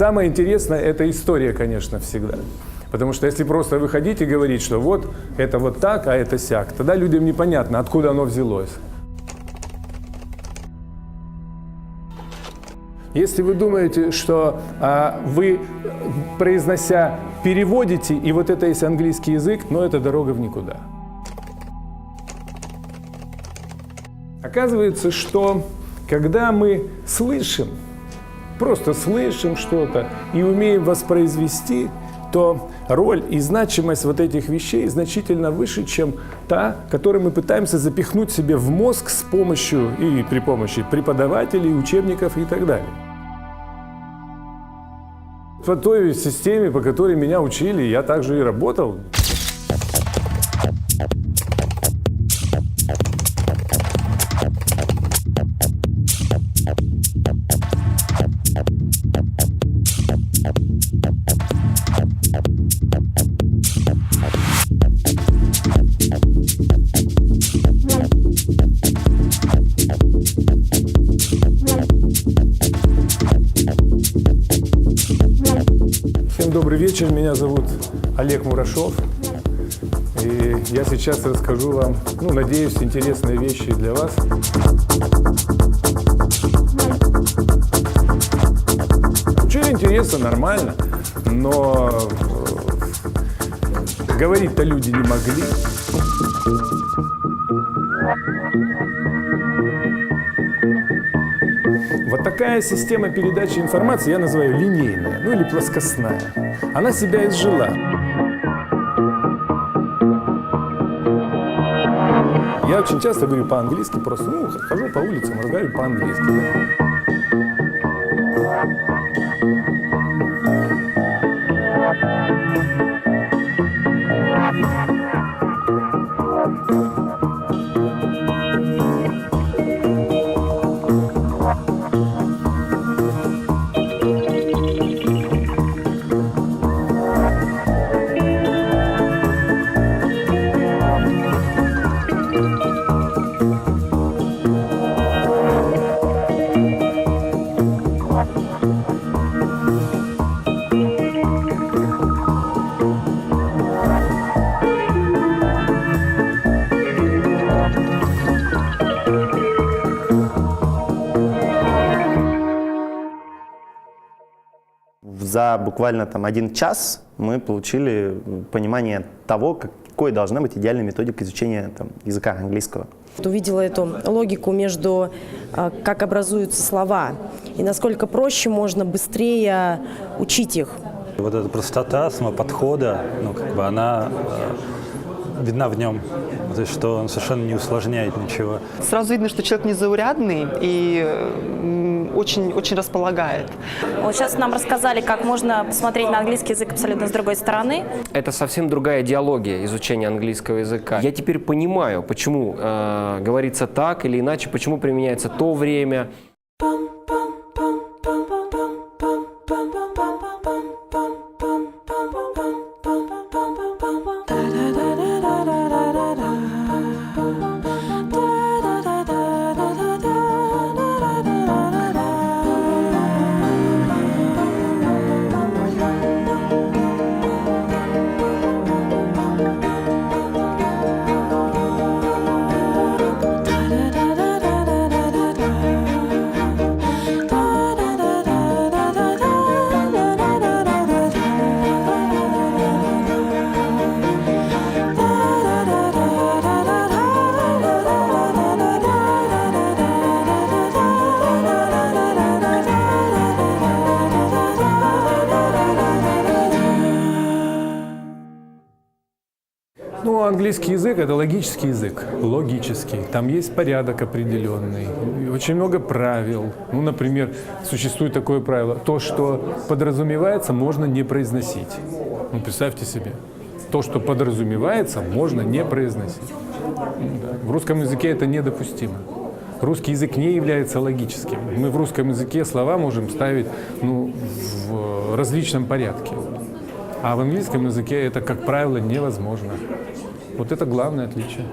Самое интересное – это история, конечно, всегда. Потому что если просто выходить и говорить, что вот это вот так, а это сяк, тогда людям непонятно, откуда оно взялось. Если вы думаете, что а, вы, произнося, переводите, и вот это есть английский язык, но это дорога в никуда. Оказывается, что когда мы слышим, просто слышим что-то и умеем воспроизвести, то роль и значимость вот этих вещей значительно выше, чем та, которую мы пытаемся запихнуть себе в мозг с помощью и при помощи преподавателей, учебников и так далее. По той системе, по которой меня учили, я также и работал. Всем добрый вечер, меня зовут Олег Мурашов. И я сейчас расскажу вам, ну, надеюсь, интересные вещи для вас. Учили интересно, нормально, но э, говорить-то люди не могли. Такая система передачи информации я называю линейная, ну или плоскостная. Она себя изжила. Я очень часто говорю по-английски, просто ну, хожу по улицам, разговариваю по-английски. За буквально там один час мы получили понимание того, какой должна быть идеальная методика изучения там, языка английского. Увидела эту логику между, а, как образуются слова и насколько проще можно быстрее учить их. Вот эта простота самоподхода, ну, как бы она э, видна в нем. То есть, что он совершенно не усложняет ничего. Сразу видно, что человек незаурядный и очень, очень располагает. Вот сейчас нам рассказали, как можно посмотреть на английский язык абсолютно с другой стороны. Это совсем другая идеология изучения английского языка. Я теперь понимаю, почему э, говорится так или иначе, почему применяется то время. Ну, английский язык – это логический язык, логический. Там есть порядок определенный, очень много правил. Ну, например, существует такое правило – то, что подразумевается, можно не произносить. Ну, представьте себе, то, что подразумевается, можно не произносить. В русском языке это недопустимо. Русский язык не является логическим. Мы в русском языке слова можем ставить ну, в различном порядке. А в английском языке это, как правило, невозможно. Вот это главное отличие.